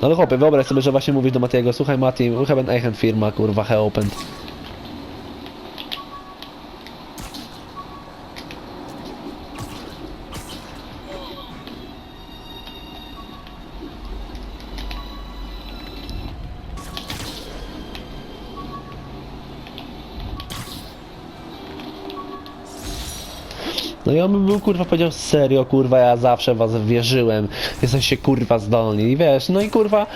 No ale chłopie, wyobraź sobie, że właśnie mówisz do Matiego, słuchaj Mati, we have an firma, kurwa, he opened. No i on by był kurwa powiedział serio, kurwa, ja zawsze was wierzyłem. Jesteście kurwa zdolni. I wiesz, no i kurwa.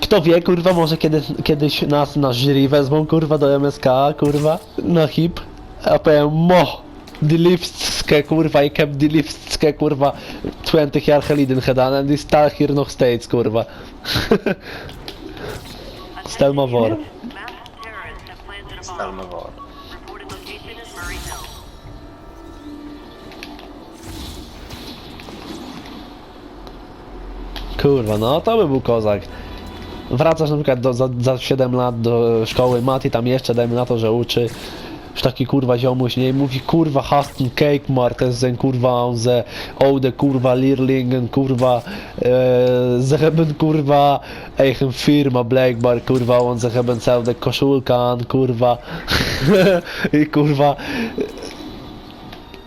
Kto wie, kurwa, może kiedy, kiedyś nas na jury wezmą, kurwa, do MSK, kurwa, na hip. A powiem, mo! Die Liefstske, kurwa, heb die Liefstske, kurwa, 20 jaar geleden gedaan en die staat hier nog steeds, kurwa. Stel voor. Have Kurwa, no to by był kozak. Wracasz na przykład do, za, za 7 lat do szkoły, Mati tam jeszcze, dajmy na to, że uczy. Już taki kurwa ziomuś, nie? Mówi kurwa Hasten Cake Martesen, kurwa ze Ode kurwa Lirlingen, kurwa e, ze hebben kurwa eigen firma Blackbar, kurwa on ze hebben zelfde koszulka aan, kurwa i kurwa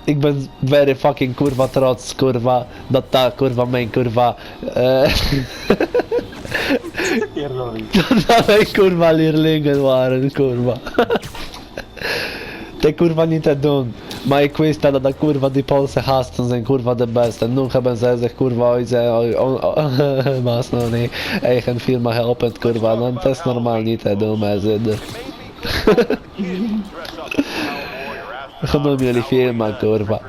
ik ben very fucking kurwa trots, kurwa, dat ta kurwa mijn kurwa e, Pierdoli. Dalej kurwa Lirlingen waren, kurwa. Te kurwa niet te doen. Maar ik wist dat dat kurwa die Poolse gasten zijn kurwa de beste. Nu hebben ze zich kurwa ooit ze mas no nie eigen firma geopend kurwa. To is normaal niet te doen maar ze. Gewoon mieli firma kurwa.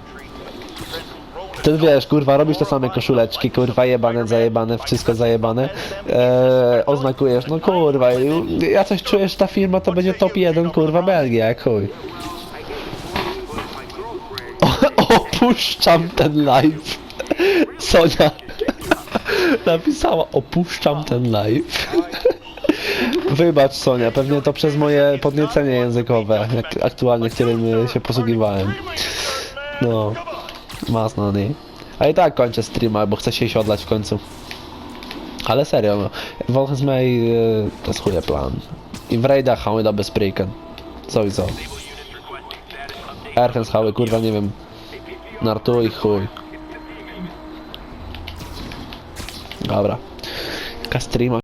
Ty wiesz, kurwa, robisz te same koszuleczki, kurwa, jebane, zajebane, wszystko zajebane. Eee, oznakujesz, no kurwa, ja coś czuję, że ta firma to będzie top 1, kurwa, Belgia, chuj. O, opuszczam ten live. Sonia napisała, opuszczam ten live. Wybacz Sonia, pewnie to przez moje podniecenie językowe, jak aktualnie którym się posługiwałem. No, masno nie. A i tak kończę streama, bo chcę się iść odlać w końcu. Ale serio, no. Volgens mij eh, to jest chuje plan. I w raidach gaan we dat bespreken. Sowieso. Ergens gaan we kurwa, nie wiem, naartoe i chuj. Dobra. Jaka streama